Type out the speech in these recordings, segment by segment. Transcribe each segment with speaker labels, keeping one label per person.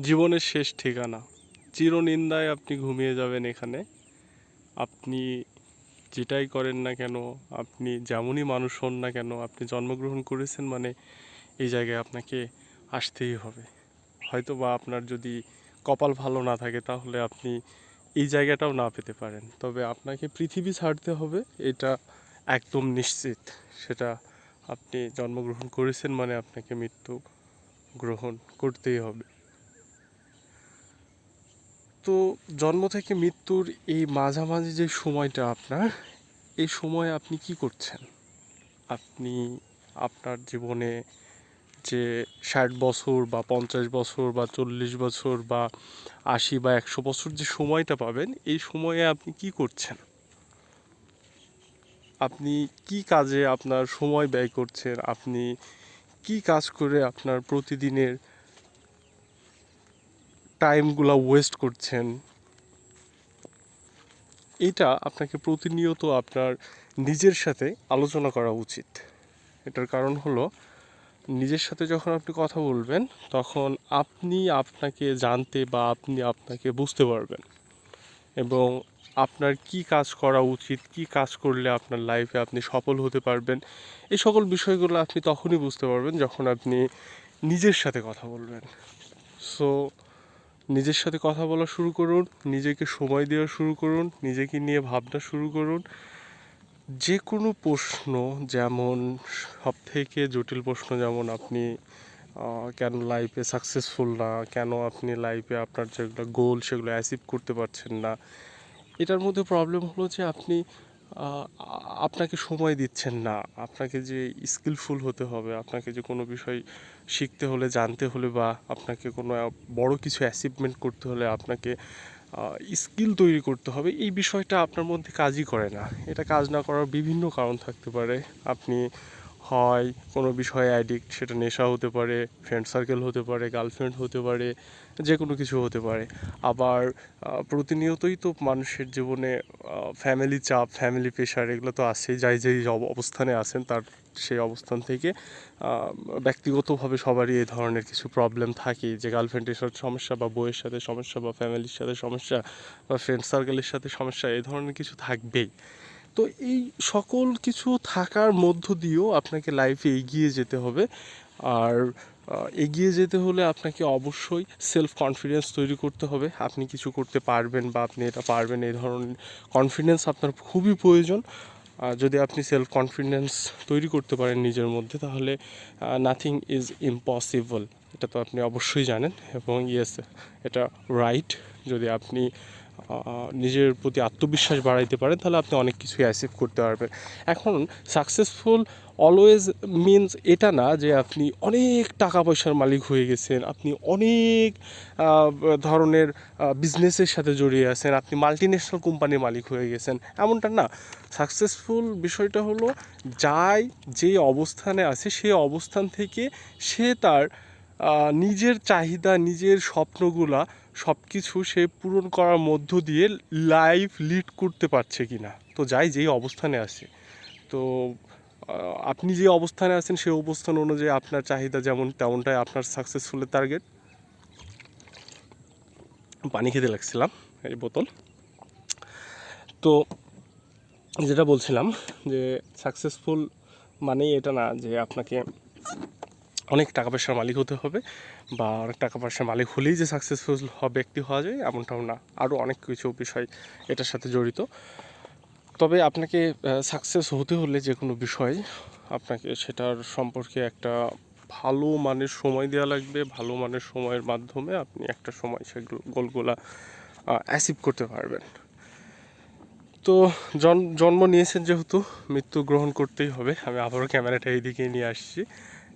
Speaker 1: জীবনের শেষ ঠিকানা। চিরনিন্দায় আপনি ঘুমিয়ে যাবেন এখানে। আপনি যেটাই করেন না কেন, আপনি যেমনই মানুষ হন না কেন, আপনি জন্মগ্রহণ করেছেন মানে এই জায়গায় আপনাকে আসতেই হবে। হয়তো বা আপনার যদি কপাল ভালো না থাকে তাহলে আপনি এই জায়গাটাও না পেতে পারেন। তবে আপনাকে পৃথিবী ছাড়তে হবে, এটা একদম নিশ্চিত। সেটা আপনি জন্মগ্রহণ করেছেন মানে আপনাকে মৃত্যু গ্রহণ করতেই হবে। তো জন্ম থেকে মৃত্যুর এই মাঝামাঝি যে সময়টা আপনার, এই সময় আপনি কি করছেন? আপনি আপনার জীবনে যে ষাট বছর বা পঞ্চাশ বছর বা চল্লিশ বছর বা আশি বা একশো বছর যে সময়টা পাবেন, এই সময়ে আপনি কি করছেন? আপনি কি কাজে আপনার সময় ব্যয় করছেন? আপনি কি কাজ করে আপনার প্রতিদিনের টাইমগুলো ওয়েস্ট করছেন। এটা আপনাকে প্রতিনিয়ত আপনার নিজের সাথে আলোচনা করা উচিত। এটার কারণ হলো, নিজের সাথে যখন আপনি কথা বলবেন, তখন আপনি আপনাকে জানতে বা আপনি আপনাকে বুঝতে পারবেন। এবং আপনার কি কাজ করা উচিত, কি কাজ করলে আপনার লাইফে আপনি সফল হতে পারবেন, এই সকল বিষয়গুলো আপনি তখনই বুঝতে পারবেন যখন আপনি নিজের সাথে কথা বলবেন। সো নিজের সাথে কথা বলা শুরু করুন, নিজেকে সময় দেওয়া শুরু করুন, নিজেকে নিয়ে ভাবনা শুরু করুন। যে কোনো প্রশ্ন যেমন সব থেকে জটিল প্রশ্ন যেমন আপনি কেন লাইফে সাকসেসফুল না, কেন আপনি লাইফে আপনার যেগুলো গোল সেগুলো অ্যাচিভ করতে পারছেন না, এটার মধ্যে প্রবলেম হলো যে আপনি আপনাকে সময় দিচ্ছেন না। আপনাকে যে স্কিলফুল হতে হবে, আপনাকে যে কোনো বিষয় শিখতে হলে, জানতে হলে বা আপনাকে কোনো বড় কিছু অ্যাচিভমেন্ট করতে হলে আপনাকে স্কিল তৈরি করতে হবে। এই বিষয়টা আপনার মধ্যে কাজই করে না। এটা কাজ না করার বিভিন্ন কারণ থাকতে পারে। আপনি হয়, কোনো বিষয়ে অ্যাডিক্ট সেটা নেশা হতে পারে ফ্রেন্ড সার্কেল হতে পারে গার্লফ্রেন্ড হতে পারে যে কোনো কিছু হতে পারে। আবার প্রতিনিয়তই তো মানুষের জীবনে ফ্যামিলি চাপ ফ্যামিলি প্রেশার এগুলো তো আছেই যাই যেই অবস্থানে আছেন তার সেই অবস্থান থেকে ব্যক্তিগতভাবে সবারই এই ধরনের কিছু প্রবলেম থাকে। যে গার্লফ্রেন্ডের সাথে সমস্যা বা বইয়ের সাথে সমস্যা বা ফ্যামিলির সাথে সমস্যা বা ফ্রেন্ড সার্কেলের সাথে সমস্যা, এই ধরনের কিছু থাকবেই। তো এই সকল কিছু থাকার মধ্য দিয়েও আপনাকে লাইফে এগিয়ে যেতে হবে। আর এগিয়ে যেতে হলে আপনাকে অবশ্যই সেলফ কনফিডেন্স তৈরি করতে হবে। আপনি কিছু করতে পারবেন বা আপনি এটা পারবেন, এই ধরনের কনফিডেন্স আপনার খুবই প্রয়োজন। আর যদি আপনি সেলফ কনফিডেন্স তৈরি করতে পারেন নিজের মধ্যে, তাহলে নাথিং ইজ ইম্পসিবল এটা তো আপনি অবশ্যই জানেন এবং ইয়েস এটা রাইট যদি আপনি নিজের প্রতি আত্মবিশ্বাস বাড়াইতে পারেন তাহলে আপনি অনেক কিছুই অ্যাচিভ করতে পারবেন। এখন সাকসেসফুল অলওয়েজ মিনস এটা না যে আপনি অনেক টাকা পয়সার মালিক হয়ে গেছেন, আপনি অনেক ধরনের বিজনেসের সাথে জড়িয়ে আছেন, আপনি মাল্টি ন্যাশনাল কোম্পানির মালিক হয়ে গেছেন। এমনটা না। সাকসেসফুল বিষয়টা হলো, যাই যে অবস্থানে আছে সেই অবস্থান থেকে সে তার নিজের চাহিদা, নিজের স্বপ্নগুলা সব কিছু সে পূরণ করার মধ্য দিয়ে লাইফ লিড করতে পারছে কি না তো যাই, যেই অবস্থানে আছে। তো আপনি যে অবস্থানে আছেন, সেই অবস্থান অনুযায়ী আপনার চাহিদা যেমন, তেমনটাই আপনার সাকসেসফুলের টার্গেট পানি খেতে লাগছিলাম, এই বোতল। তো, যেটা বলছিলাম যে সাকসেসফুল মানেই এটা না যে আপনাকে অনেক টাকা পয়সার মালিক হতে হবে বা অনেক টাকা পয়সার মালিক হলেই যে সাকসেসফুল হবে ব্যক্তি হওয়া যায় এমনটাও না। আরও অনেক কিছু বিষয় এটার সাথে জড়িত। তবে আপনাকে সাকসেস হতে হলে যে কোনো বিষয় আপনাকে সেটার সম্পর্কে একটা ভালো মানের সময় দেওয়া লাগবে। ভালো মানের সময়ের মাধ্যমে আপনি একটা সময় সেগুলো, গোলগুলা অ্যাচিভ করতে পারবেন। তো জন- জন্ম নিয়েছেন যেহেতু, মৃত্যু গ্রহণ করতেই হবে। আমি আবারও ক্যামেরাটা এইদিকে নিয়ে আসছি।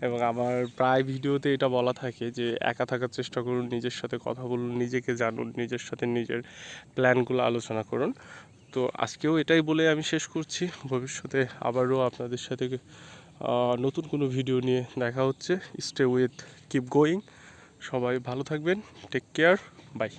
Speaker 1: এবং আমার প্রায় ভিডিওতে এটা বলা থাকে যে একা থাকার চেষ্টা করুন, নিজের সাথে কথা বলুন, নিজেকে জানুন, নিজের সাথে নিজের প্ল্যানগুলো আলোচনা করুন। তো আজকেও এটাই বলে আমি শেষ করছি। ভবিষ্যতে আবারও আপনাদের সাথে নতুন কোনো ভিডিও নিয়ে দেখা হচ্ছে। স্টে উইথ কিপ গোয়িং সবাই ভালো থাকবেন। Take care bye